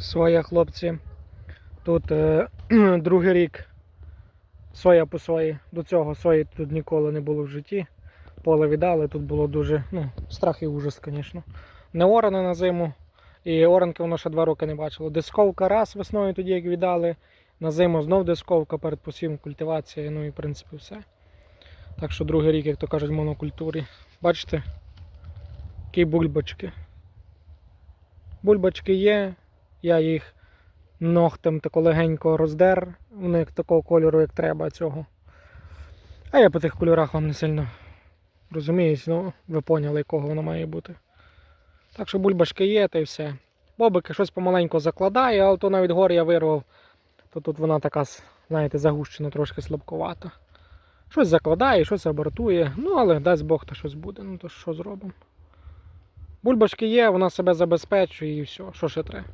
Своя хлопці. Тут е, другий рік соя по сої. До цього сої тут ніколи не було в житті. Поле віддали, тут було дуже ну, страх і ужас, звісно. Не оране на зиму. І оранки воно ще два роки не бачило. Дисковка раз весною тоді, як віддали. На зиму знов дисковка перед посівом культивація, ну і в принципі все. Так що другий рік, як то кажуть, в монокультурі. Бачите, які бульбочки. Бульбочки є, я їх ногтем тако легенько роздер, в них такого кольору, як треба цього. А я по тих кольорах вам не сильно розуміюсь, ну ви поняли, якого воно має бути. Так що бульбашки є, та й все. Бобики щось помаленьку закладає, але то навіть гор я вирвав, то тут вона така, знаєте, загущена, трошки слабковата. Щось закладає, щось абортує, ну але дасть Бог, то щось буде, ну то що зробимо. Бульбашки є, вона себе забезпечує і все, що ще треба.